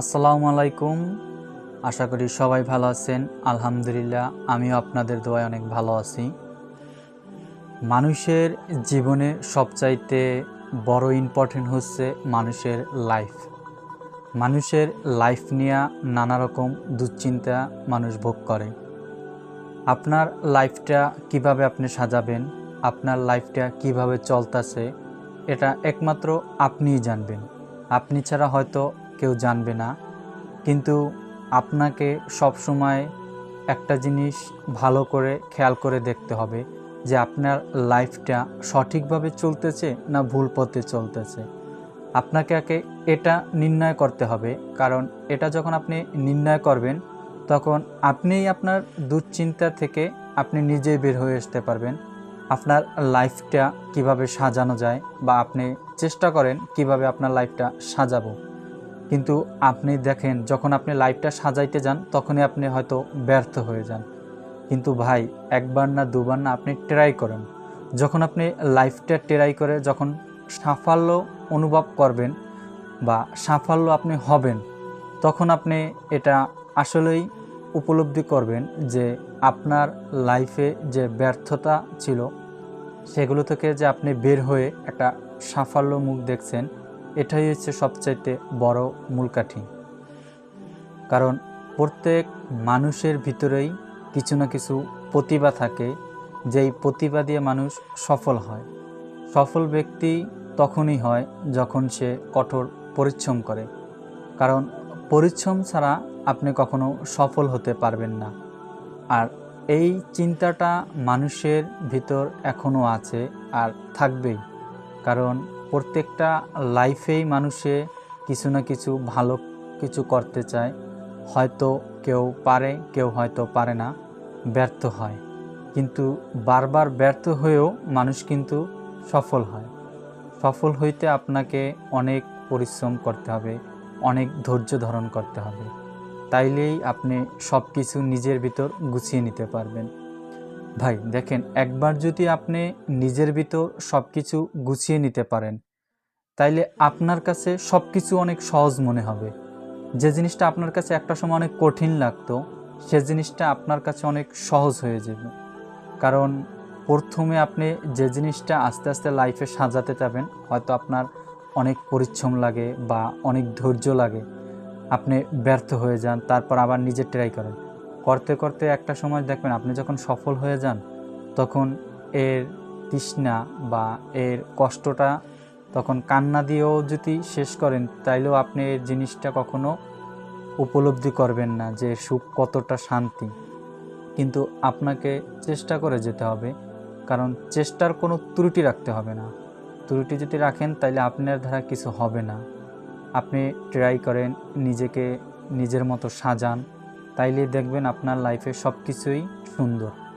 আসসালামু আলাইকুম। আশা করি সবাই ভালো আছেন। আলহামদুলিল্লাহ, আমিও আপনাদের দোয়ায় অনেক ভালো আছি। মানুষের জীবনে সবচাইতে বড় ইম্পর্টেন্ট হচ্ছে মানুষের লাইফ মানুষের লাইফ নিয়ে নানা রকম দুশ্চিন্তা মানুষ ভোগ করে। আপনার লাইফটা কীভাবে আপনি সাজাবেন? আপনার লাইফটা কীভাবে চলতেছে? এটা একমাত্র আপনিই জানবেন। আপনি ছাড়া হয়তো কেউ জানবে না। কিন্তু আপনাকে সব সময় একটা জিনিস ভালো করে খেয়াল করে দেখতে হবে যে আপনার লাইফটা সঠিকভাবে চলতেছে না ভুল পথে চলতেছে। আপনাকে আগে এটা নির্ণয় করতে হবে, কারণ এটা যখন আপনি নির্ণয় করবেন, তখন আপনিই আপনার দুশ্চিন্তা থেকে আপনি নিজেই বের হয়ে আসতে পারবেন। আপনার লাইফটা কীভাবে সাজানো যায় বা আপনি চেষ্টা করেন কীভাবে আপনার লাইফটা সাজাবো। কিন্তু আপনি দেখেন, যখন আপনি লাইফটা সাজাইতে যান, তখনই আপনি হয়তো ব্যর্থ হয়ে যান। কিন্তু ভাই, একবার না দুবার না আপনি ট্রাই করেন। যখন আপনি লাইফটা ট্রাই করে যখন সাফল্য অনুভব করবেন বা সাফল্য আপনি হবেন, তখন আপনি এটা আসলেই উপলব্ধি করবেন যে আপনার লাইফে যে ব্যর্থতা ছিল, সেগুলো থেকে যে আপনি বের হয়ে একটা সাফল্য মুখ দেখছেন এটাই হচ্ছে সবচাইতে বড় মূলকাঠি কারণ প্রত্যেক মানুষের ভিতরেই কিছু না কিছু প্রতিভা থাকে, যেই প্রতিভা দিয়ে মানুষ সফল হয়। সফল ব্যক্তি তখনই হয় যখন সে কঠোর পরিশ্রম করে। কারণ পরিশ্রম ছাড়া আপনি কখনো সফল হতে পারবেন না। আর এই চিন্তাটা মানুষের ভিতর এখনও আছে আর থাকবেই। কারণ প্রত্যেকটা লাইফেই মানুষে কিছু না কিছু ভালো কিছু করতে চায়। হয়তো কেউ পারে, কেউ হয়তো পারে না, ব্যর্থ হয়। কিন্তু বারবার ব্যর্থ হয়েও মানুষ কিন্তু সফল হয়। সফল হইতে আপনাকে অনেক পরিশ্রম করতে হবে, অনেক ধৈর্য ধারণ করতে হবে। তাইলেই আপনি সব কিছু নিজের ভিতর গুছিয়ে নিতে পারবেন। ভাই, দেখেন, একবার যদি আপনি নিজের ভিতর সব কিছু গুছিয়ে নিতে পারেন, তাইলে আপনার কাছে সব কিছু অনেক সহজ মনে হবে। যে জিনিসটা আপনার কাছে একটা সময় অনেক কঠিন লাগতো, সে জিনিসটা আপনার কাছে অনেক সহজ হয়ে যাবে কারণ, প্রথমে আপনি যে জিনিসটা আস্তে আস্তে লাইফে সাজাতে যাবেন, হয়তো আপনার অনেক পরিশ্রম লাগে বা অনেক ধৈর্য লাগে। আপনি ব্যর্থ হয়ে যান, তারপর আবার নিজে ট্রাই করেন। করতে করতে একটা সময় দেখবেন আপনি যখন সফল হয়ে যান, তখন এর তৃষ্ণা বা এর কষ্টটা তখন কান্না দিয়েও যদি শেষ করেন, তাইলেও আপনি এর জিনিসটা কখনো উপলব্ধি করবেন না যে সুখ কতটা শান্তি। কিন্তু আপনাকে চেষ্টা করে যেতে হবে, কারণ চেষ্টার কোনো ত্রুটি রাখতে হবে না। ত্রুটি যদি রাখেন, তাইলে আপনার দ্বারা কিছু হবে না। আপনি ট্রাই করেন নিজেকে নিজের মতো সাজান। তাইলে দেখবেন আপনার লাইফে সব কিছুই সুন্দর।